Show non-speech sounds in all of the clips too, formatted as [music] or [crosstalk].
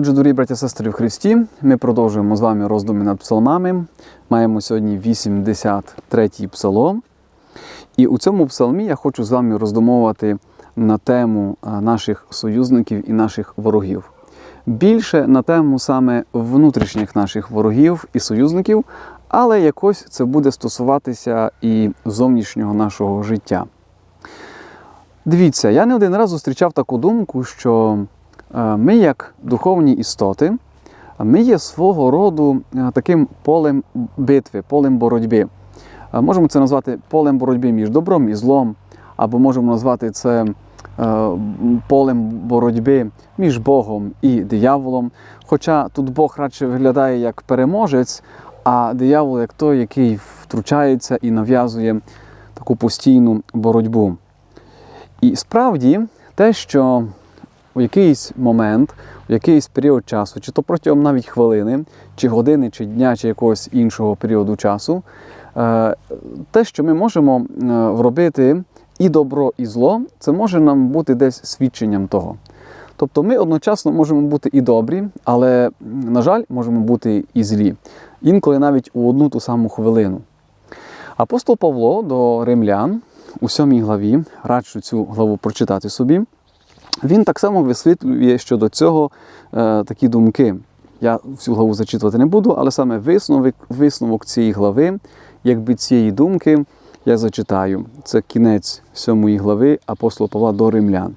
Отже, дорогі браті і сестри в Христі, ми продовжуємо з вами роздуми над псалмами. Маємо сьогодні 83-й псалом. І у цьому псалмі я хочу з вами роздумовувати на тему наших союзників і наших ворогів. Більше на тему саме внутрішніх наших ворогів і союзників, але якось це буде стосуватися і зовнішнього нашого життя. Дивіться, я не один раз зустрічав таку думку, що ми, як духовні істоти, ми є свого роду е, таким полем битви, полем боротьби. Е, Можемо це назвати полем боротьби між добром і злом, або можемо назвати це е, полем боротьби між Богом і дияволом. Хоча тут Бог радше виглядає як переможець, а диявол як той, який втручається і нав'язує таку постійну боротьбу. І справді те, що у якийсь момент, у якийсь період часу, чи то протягом навіть хвилини, чи години, чи дня, чи якогось іншого періоду часу, е, те, що ми можемо е, робити і добро, і зло, це може нам бути десь свідченням того. Тобто ми одночасно можемо бути і добрі, але, на жаль, можемо бути і злі. Інколи навіть у одну ту саму хвилину. Апостол Павло до римлян у сьомій главі, раджу цю главу прочитати собі, він так само висвітлює щодо цього е, такі думки. Я всю главу зачитувати не буду, але саме висновок, висновок цієї глави, якби цієї думки, я зачитаю. Це кінець сьомої глави апостола Павла до римлян.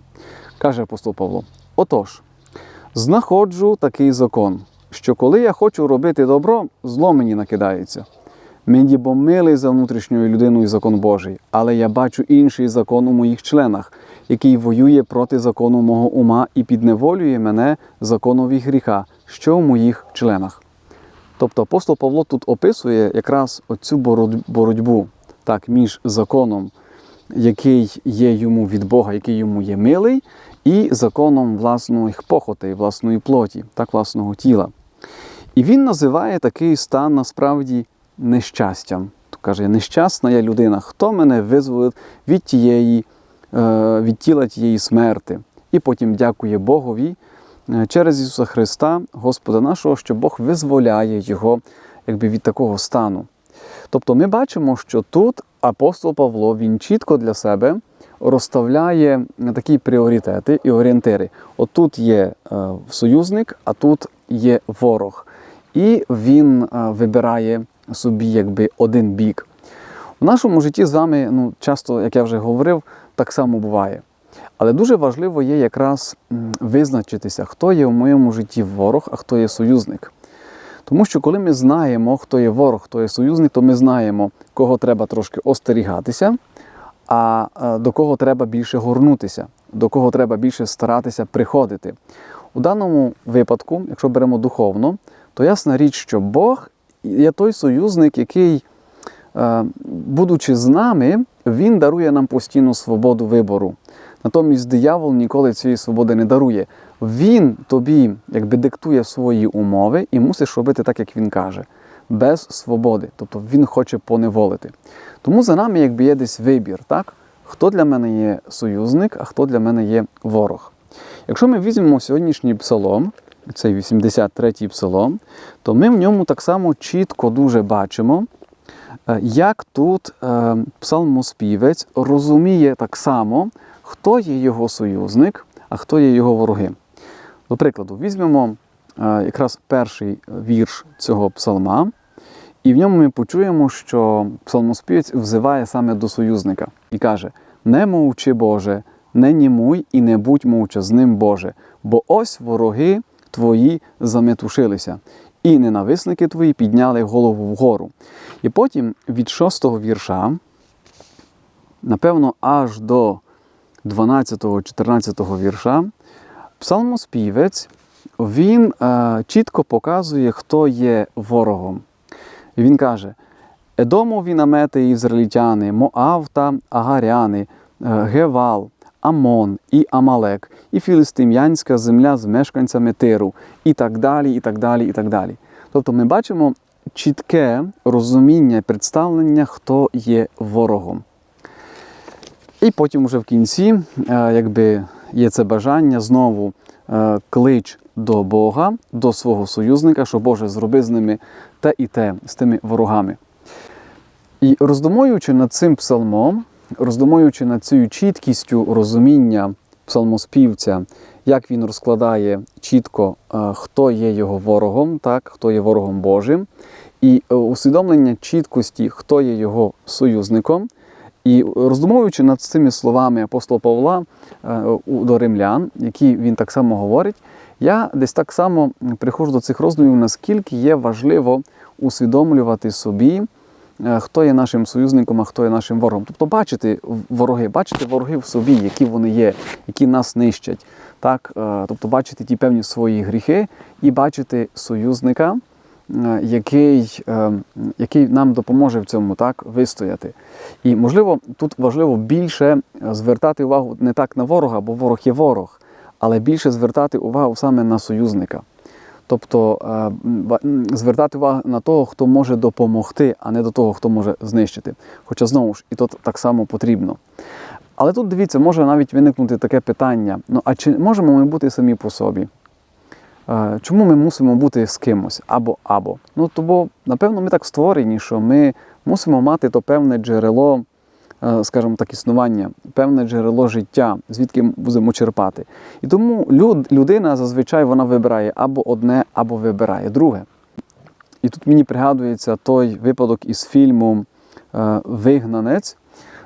Каже апостол Павло: Отож, знаходжу такий закон, що коли я хочу робити добро, зло мені накидається. Мені бо милий за внутрішньою людиною закон Божий, але я бачу інший закон у моїх членах, який воює проти закону мого ума і підневолює мене законові гріха, що в моїх членах. Тобто апостол Павло тут описує якраз оцю боротьбу так, між законом, який є йому від Бога, який йому є милий, і законом власної похоти, власної плоті, так, власного тіла. І він називає такий стан насправді нещастям. То каже, нещасна я людина, хто мене визволив від тієї, від тіла тієї смерти. І потім дякує Богові е, через Ісуса Христа, Господа нашого, що Бог визволяє його якби, від такого стану. Тобто ми бачимо, що тут апостол Павло він чітко для себе розставляє такі пріоритети і орієнтири. Отут є е, союзник, а тут є ворог. І він е, вибирає собі якби один бік. У нашому житті з вами ну, часто, як я вже говорив, так само буває. Але дуже важливо є якраз визначитися, хто є в моєму житті ворог, а хто є союзник. Тому що коли ми знаємо, хто є ворог, хто є союзник, то ми знаємо, кого треба трошки остерігатися, а е, до кого треба більше горнутися, до кого треба більше старатися приходити. У даному випадку, якщо беремо духовно, то ясна річ, що Бог є той союзник, який, будучи з нами, він дарує нам постійну свободу вибору. Натомість диявол ніколи цієї свободи не дарує. Він тобі якби диктує свої умови і мусиш робити так, як він каже, без свободи. Тобто він хоче поневолити. Тому за нами якби є десь вибір, так? хто для мене є союзник, а хто для мене є ворог. Якщо ми візьмемо сьогоднішній псалом, цей 83-й псалом, то ми в ньому так само чітко дуже бачимо, е, як тут е, псалмоспівець розуміє так само, хто є його союзник, а хто є його вороги. До прикладу, візьмемо е, якраз перший вірш цього псалма, і в ньому ми почуємо, що псалмоспівець взиває саме до союзника і каже: Не мовчи Боже, не німуй і не будь мовчазним Боже, бо ось вороги твої заметушилися, і ненависники твої підняли голову вгору. І потім від шостого вірша, напевно, аж до 12-14 вірша, псалмоспівець він е, чітко показує, хто є ворогом. І він каже: Едомові намети ізраїльтяни, Моав та Агаряни, е, Гевал, Амон і Амалек, і філістим'янська земля з мешканцями Тиру, і так далі, і так далі, і так далі. Тобто ми бачимо чітке розуміння, представлення, хто є ворогом. І потім вже в кінці, е, якби є це бажання знову е, клич до Бога, до свого союзника, що Боже зроби з ними те і те, з тими ворогами. І роздумуючи над цим псалмом, роздумуючи над цією чіткістю розуміння псалмоспівця, як він розкладає чітко, е, хто є його ворогом, так, хто є ворогом Божим, і е, усвідомлення чіткості, хто є його союзником. І роздумуючи над цими словами апостола Павла е, до римлян, які він так само говорить, я десь так само приходжу до цих роздумів, наскільки є важливо усвідомлювати собі, е, хто є нашим союзником, а хто є нашим ворогом. Тобто бачити вороги, бачити вороги в собі, які вони є, які нас нищать. Так? Е, Тобто бачити ті певні свої гріхи і бачити союзника, е, який, е, який нам допоможе в цьому так, вистояти. І, можливо, тут важливо більше е, звертати увагу не так на ворога, бо ворог є ворог, але більше звертати увагу саме на союзника. Тобто е, звертати увагу на того, хто може допомогти, а не до того, хто може знищити. Хоча знову ж і то так само потрібно. Але тут дивіться, може навіть виникнути таке питання: ну а чи можемо ми бути самі по собі? Е, Чому ми мусимо бути з кимось або або? Ну тому, напевно, ми так створені, що ми мусимо мати то певне джерело, скажімо так, існування, певне джерело життя, звідки будемо черпати. І тому люд, людина зазвичай вона вибирає або одне, або вибирає друге. І тут мені пригадується той випадок із фільму е, Вигнанець,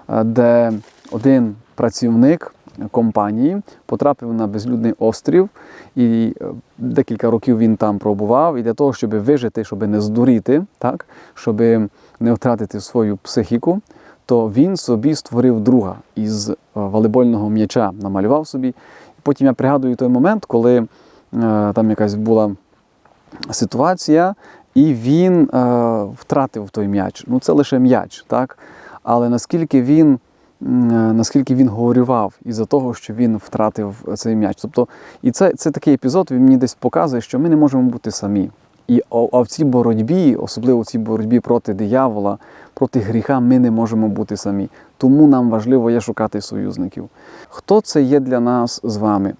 е, де один працівник компанії потрапив на безлюдний острів, і е, декілька років він там пробував. І для того, щоб вижити, щоб не здуріти, так, щоб не втратити свою психіку, то він собі створив друга із е, волейбольного м'яча, намалював собі. Потім я пригадую той момент, коли е, там якась була ситуація, і він е, втратив той м'яч. Ну, це лише м'яч, так? Але наскільки він, наскільки він горював із-за того, що він втратив цей м'яч. Тобто, і це, це такий епізод, він мені десь показує, що ми не можемо бути самі. І а в цій боротьбі, особливо в цій боротьбі проти диявола, проти гріха, ми не можемо бути самі. Тому нам важливо є шукати союзників. Хто це є для нас з вами?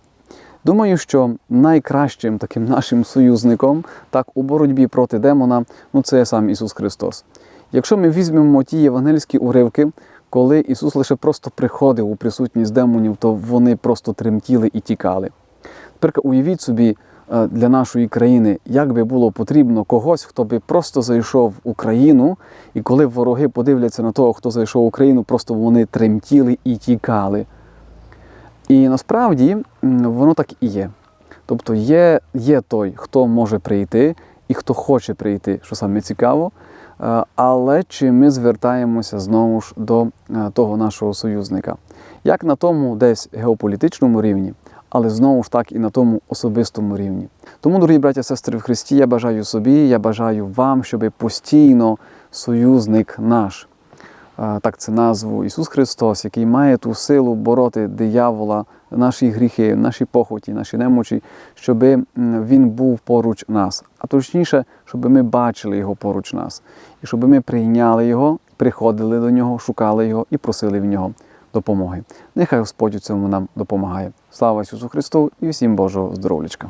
Думаю, що найкращим таким [laughs] нашим союзником так у боротьбі проти демона ну це сам Ісус Христос. Якщо ми візьмемо ті євангельські уривки, коли Ісус лише просто приходив у присутність демонів, то вони просто тремтіли і тікали. Тепер уявіть собі для нашої країни, як би було потрібно когось, хто би просто зайшов в Україну, і коли вороги подивляться на того, хто зайшов в Україну, просто вони тремтіли і тікали. І насправді воно так і є. Тобто є, є той, хто може прийти і хто хоче прийти, що саме цікаво. Е, Але чи ми звертаємося знову ж до е, того нашого союзника? Як на тому десь геополітичному рівні, але знову ж так і на тому особистому рівні. Тому, дорогі браття і сестри в Христі, я бажаю собі, я бажаю вам, щоб постійно союзник наш, так це назву Ісус Христос, який має ту силу бороти диявола, наші гріхи, наші похоті, наші немочі, щоб Він був поруч нас, а точніше, щоб ми бачили Його поруч нас, і щоб ми прийняли Його, приходили до Нього, шукали Його і просили в Нього допомоги. Нехай Господь у цьому нам допомагає. Слава Ісусу Христу і всім Божого здоров'ячка!